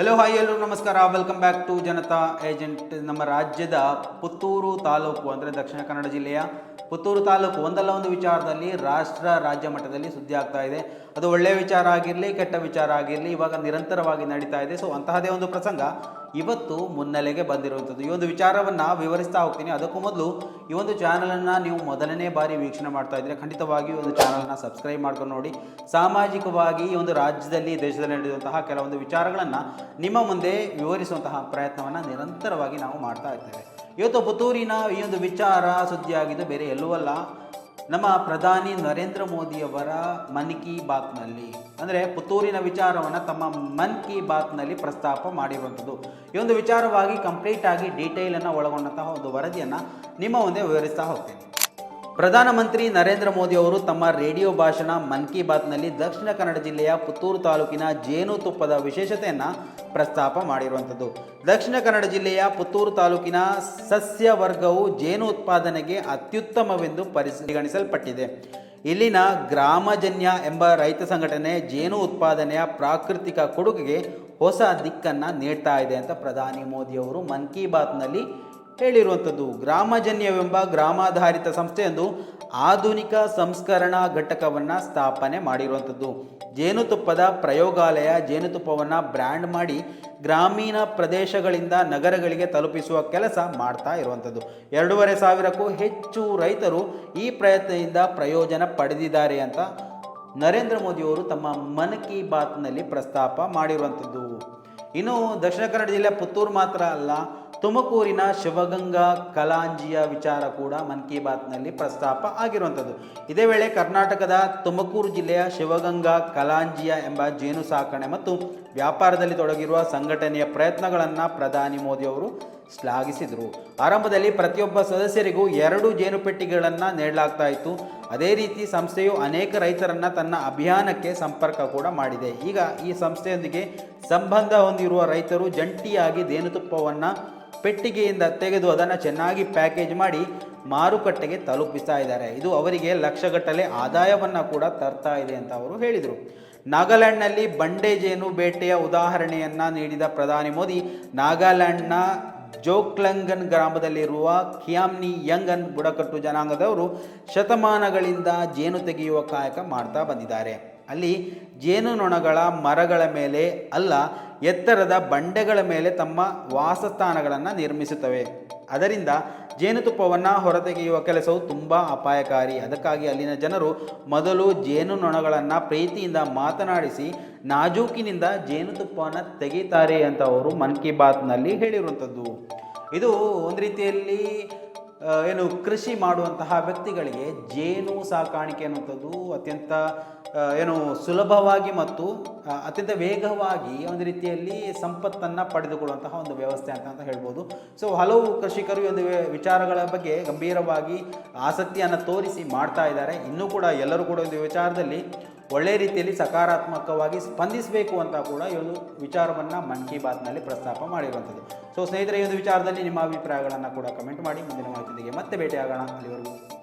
Hello hi ಎಲ್ಲರೂ ನಮಸ್ಕಾರ. Welcome back to Janata agent ನಮ್ಮ ರಾಜ್ಯದ ಪುತ್ತೂರು ತಾಲೂಕು, ಅಂದರೆ ದಕ್ಷಿಣ ಕನ್ನಡ ಜಿಲ್ಲೆಯ ಪುತ್ತೂರು ತಾಲೂಕು ಒಂದಲ್ಲ ಒಂದು ವಿಚಾರದಲ್ಲಿ ರಾಷ್ಟ್ರ ರಾಜ್ಯ ಮಟ್ಟದಲ್ಲಿ ಸುದ್ದಿ ಆಗ್ತಾ ಇದೆ. ಅದು ಒಳ್ಳೆಯ ವಿಚಾರ ಆಗಿರಲಿ, ಕೆಟ್ಟ ವಿಚಾರ ಆಗಿರಲಿ, ಇವಾಗ ನಿರಂತರವಾಗಿ ನಡೀತಾ ಇದೆ. ಸೊ ಅಂತಹದೇ ಒಂದು ಪ್ರಸಂಗ ಇವತ್ತು ಮುನ್ನೆಲೆಗೆ ಬಂದಿರುವಂಥದ್ದು. ಈ ಒಂದು ವಿಚಾರವನ್ನು ವಿವರಿಸ್ತಾ ಹೋಗ್ತೀನಿ. ಅದಕ್ಕೂ ಮೊದಲು ಈ ಒಂದು ಚಾನಲನ್ನು ನೀವು ಮೊದಲನೇ ಬಾರಿ ವೀಕ್ಷಣೆ ಮಾಡ್ತಾ ಇದ್ದರೆ ಖಂಡಿತವಾಗಿ ಈ ಒಂದು ಚಾನಲನ್ನು ಸಬ್ಸ್ಕ್ರೈಬ್ ಮಾಡ್ಕೊಂಡು ನೋಡಿ. ಸಾಮಾಜಿಕವಾಗಿ ಈ ಒಂದು ರಾಜ್ಯದಲ್ಲಿ, ದೇಶದಲ್ಲಿ ನಡೆಯುವಂತಹ ಕೆಲವೊಂದು ವಿಚಾರಗಳನ್ನು ನಿಮ್ಮ ಮುಂದೆ ವಿವರಿಸುವಂತಹ ಪ್ರಯತ್ನವನ್ನು ನಿರಂತರವಾಗಿ ನಾವು ಮಾಡ್ತಾ ಇರ್ತೇವೆ ಇವತ್ತು ಪುತ್ತೂರಿನ ಈ ಒಂದು ವಿಚಾರ ಸುದ್ದಿಯಾಗಿದ್ದು ಬೇರೆ ಎಲ್ಲೂ ಅಲ್ಲ. ನಮ್ಮ ಪ್ರಧಾನಿ ನರೇಂದ್ರ ಮೋದಿಯವರ ಮನ್ ಕಿ ಬಾತ್ನಲ್ಲಿ, ಅಂದರೆ ಪುತ್ತೂರಿನ ವಿಚಾರವನ್ನು ತಮ್ಮ ಮನ್ ಕಿ ಬಾತ್ನಲ್ಲಿ ಪ್ರಸ್ತಾಪ ಮಾಡಿರುವಂಥದ್ದು. ಈ ಒಂದು ವಿಚಾರವಾಗಿ ಕಂಪ್ಲೀಟ್ ಆಗಿ ಡೀಟೇಲನ್ನು ಒಳಗೊಂಡಂತಹ ಒಂದು ವರದಿಯನ್ನು ನಿಮ್ಮ ಮುಂದೆ ವಿವರಿಸ್ತಾ ಹೋಗ್ತೇನೆ. ಪ್ರಧಾನಮಂತ್ರಿ ನರೇಂದ್ರ ಮೋದಿ ಅವರು ತಮ್ಮ ರೇಡಿಯೋ ಭಾಷಣ ಮನ್ ಕಿ ಬಾತ್ನಲ್ಲಿ ದಕ್ಷಿಣ ಕನ್ನಡ ಜಿಲ್ಲೆಯ ಪುತ್ತೂರು ತಾಲೂಕಿನ ಜೇನುತುಪ್ಪದ ವಿಶೇಷತೆಯನ್ನು ಪ್ರಸ್ತಾಪ ಮಾಡಿರುವಂಥದ್ದು. ದಕ್ಷಿಣ ಕನ್ನಡ ಜಿಲ್ಲೆಯ ಪುತ್ತೂರು ತಾಲೂಕಿನ ಸಸ್ಯ ವರ್ಗವು ಜೇನು ಉತ್ಪಾದನೆಗೆ ಅತ್ಯುತ್ತಮವೆಂದು ಪರಿಗಣಿಸಲ್ಪಟ್ಟಿದೆ. ಇಲ್ಲಿನ ಗ್ರಾಮಜನ್ಯ ಎಂಬ ರೈತ ಸಂಘಟನೆ ಜೇನು ಉತ್ಪಾದನೆಯ ಪ್ರಾಕೃತಿಕ ಕೊಡುಗೆಗೆ ಹೊಸ ದಿಕ್ಕನ್ನು ನೀಡ್ತಾ ಇದೆ ಅಂತ ಪ್ರಧಾನಿ ಮೋದಿಯವರು ಮನ್ ಕಿ ಬಾತ್ನಲ್ಲಿ ಹೇಳಿರುವಂಥದ್ದು ಗ್ರಾಮಜನ್ಯವೆಂಬ ಗ್ರಾಮಾಧಾರಿತ ಸಂಸ್ಥೆಯೊಂದು ಆಧುನಿಕ ಸಂಸ್ಕರಣಾ ಘಟಕವನ್ನು ಸ್ಥಾಪನೆ ಮಾಡಿರುವಂಥದ್ದು. ಜೇನುತುಪ್ಪದ ಪ್ರಯೋಗಾಲಯ ಜೇನುತುಪ್ಪವನ್ನು ಬ್ರ್ಯಾಂಡ್ ಮಾಡಿ ಗ್ರಾಮೀಣ ಪ್ರದೇಶಗಳಿಂದ ನಗರಗಳಿಗೆ ತಲುಪಿಸುವ ಕೆಲಸ ಮಾಡ್ತಾ ಇರುವಂಥದ್ದು. ಎರಡೂವರೆ ಸಾವಿರಕ್ಕೂ ಹೆಚ್ಚು ರೈತರು ಈ ಪ್ರಯತ್ನದಿಂದ ಪ್ರಯೋಜನ ಪಡೆದಿದ್ದಾರೆ ಅಂತ ನರೇಂದ್ರ ಮೋದಿಯವರು ತಮ್ಮ ಮನ್ ಕಿ ಬಾತ್ನಲ್ಲಿ ಪ್ರಸ್ತಾಪ ಮಾಡಿರುವಂಥದ್ದು. ಇನ್ನು ದಕ್ಷಿಣ ಕನ್ನಡ ಜಿಲ್ಲೆ ಪುತ್ತೂರು ಮಾತ್ರ ಅಲ್ಲ ತುಮಕೂರಿನ ಶಿವಗಂಗಾ ಕಲಾಂಜಿಯ ವಿಚಾರ ಕೂಡ ಮನ್ ಕಿ ಬಾತ್ನಲ್ಲಿ ಪ್ರಸ್ತಾಪ ಆಗಿರುವಂಥದ್ದು. ಇದೇ ವೇಳೆ ಕರ್ನಾಟಕದ ತುಮಕೂರು ಜಿಲ್ಲೆಯ ಶಿವಗಂಗಾ ಕಲಾಂಜಿಯ ಎಂಬ ಜೇನು ಸಾಕಣೆ ಮತ್ತು ವ್ಯಾಪಾರದಲ್ಲಿ ತೊಡಗಿರುವ ಸಂಘಟನೆಯ ಪ್ರಯತ್ನಗಳನ್ನು ಪ್ರಧಾನಿ ಮೋದಿಯವರು ಶ್ಲಾಘಿಸಿದರು. ಆರಂಭದಲ್ಲಿ ಪ್ರತಿಯೊಬ್ಬ ಸದಸ್ಯರಿಗೂ ಎರಡು ಜೇನು ಪೆಟ್ಟಿಗೆಗಳನ್ನು ನೀಡಲಾಗ್ತಾ ಇತ್ತು. ಅದೇ ರೀತಿ ಸಂಸ್ಥೆಯು ಅನೇಕ ರೈತರನ್ನು ತನ್ನ ಅಭಿಯಾನಕ್ಕೆ ಸಂಪರ್ಕ ಕೂಡ ಮಾಡಿದೆ. ಈಗ ಈ ಸಂಸ್ಥೆಯೊಂದಿಗೆ ಸಂಬಂಧ ಹೊಂದಿರುವ ರೈತರು ಜಂಟಿಯಾಗಿ ಜೇನುತುಪ್ಪವನ್ನು ಪೆಟ್ಟಿಗೆಯಿಂದ ತೆಗೆದು ಅದನ್ನು ಚೆನ್ನಾಗಿ ಪ್ಯಾಕೇಜ್ ಮಾಡಿ ಮಾರುಕಟ್ಟೆಗೆ ತಲುಪಿಸ್ತಾ ಇದ್ದಾರೆ. ಇದು ಅವರಿಗೆ ಲಕ್ಷಗಟ್ಟಲೆ ಆದಾಯವನ್ನು ಕೂಡ ತರ್ತಾ ಇದೆ ಅಂತ ಅವರು ಹೇಳಿದರು. ನಾಗಾಲ್ಯಾಂಡ್ನಲ್ಲಿ ಬಂಡೆ ಜೇನು ಬೇಟೆಯ ಉದಾಹರಣೆಯನ್ನು ನೀಡಿದ ಪ್ರಧಾನಿ ಮೋದಿ, ನಾಗಾಲ್ಯಾಂಡ್ನ ಜೋಕ್ಲಂಗನ್ ಗ್ರಾಮದಲ್ಲಿರುವ ಕಿಯಾಮ್ನಿ ಯಂಗನ್ ಬುಡಕಟ್ಟು ಜನಾಂಗದವರು ಶತಮಾನಗಳಿಂದ ಜೇನು ತೆಗೆಯುವ ಕಾಯಕ ಮಾಡ್ತಾ ಬಂದಿದ್ದಾರೆ. ಅಲ್ಲಿ ಜೇನುನೊಣಗಳ ಮರಗಳ ಮೇಲೆ ಅಲ್ಲ, ಎತ್ತರದ ಬಂಡೆಗಳ ಮೇಲೆ ತಮ್ಮ ವಾಸಸ್ಥಾನಗಳನ್ನು ನಿರ್ಮಿಸುತ್ತವೆ. ಅದರಿಂದ ಜೇನುತುಪ್ಪವನ್ನು ಹೊರತೆಗೆಯುವ ಕೆಲಸವು ತುಂಬ ಅಪಾಯಕಾರಿ. ಅದಕ್ಕಾಗಿ ಅಲ್ಲಿನ ಜನರು ಮೊದಲು ಜೇನುನೊಣಗಳನ್ನು ಪ್ರೀತಿಯಿಂದ ಮಾತನಾಡಿಸಿ, ನಾಜೂಕಿನಿಂದ ಜೇನುತುಪ್ಪವನ್ನು ತೆಗೀತಾರೆ ಅಂತ ಅವರು ಮನ್ ಕಿ ಬಾತ್ನಲ್ಲಿ ಹೇಳಿರುವಂಥದ್ದು. ಇದು ಒಂದು ರೀತಿಯಲ್ಲಿ ಏನು ಕೃಷಿ ಮಾಡುವಂತಹ ವ್ಯಕ್ತಿಗಳಿಗೆ ಜೇನು ಸಾಕಾಣಿಕೆ ಅನ್ನುವಂಥದ್ದು ಅತ್ಯಂತ ಏನು ಸುಲಭವಾಗಿ ಮತ್ತು ಅತ್ಯಂತ ವೇಗವಾಗಿ ಒಂದು ರೀತಿಯಲ್ಲಿ ಸಂಪತ್ತನ್ನು ಪಡೆದುಕೊಳ್ಳುವಂತಹ ಒಂದು ವ್ಯವಸ್ಥೆ ಅಂತ ಅಂತ ಹೇಳ್ಬೋದು. ಸೊ ಹಲವು ಕೃಷಿಕರು ಒಂದು ವಿಚಾರಗಳ ಬಗ್ಗೆ ಗಂಭೀರವಾಗಿ ಆಸಕ್ತಿಯನ್ನು ತೋರಿಸಿ ಮಾಡ್ತಾ ಇದ್ದಾರೆ. ಇನ್ನೂ ಕೂಡ ಎಲ್ಲರೂ ಕೂಡ ಒಂದು ವಿಚಾರದಲ್ಲಿ ಒಳ್ಳೆಯ ರೀತಿಯಲ್ಲಿ ಸಕಾರಾತ್ಮಕವಾಗಿ ಸ್ಪಂದಿಸಬೇಕು ಅಂತ ಕೂಡ ಈ ಒಂದು ವಿಚಾರವನ್ನು ಮನ್ ಕಿ ಬಾತ್ನಲ್ಲಿ ಪ್ರಸ್ತಾಪ ಮಾಡಿರುವಂಥದ್ದು. ಸೊ ಸ್ನೇಹಿತರೆ, ಈ ಒಂದು ವಿಚಾರದಲ್ಲಿ ನಿಮ್ಮ ಅಭಿಪ್ರಾಯಗಳನ್ನು ಕೂಡ ಕಮೆಂಟ್ ಮಾಡಿ, ಮುಂದಿನ ಮಾಹಿತಿಗೆ ಮತ್ತೆ ಭೇಟಿಯಾಗೋಣ. ಅಲ್ಲಿವರೆಗೂ.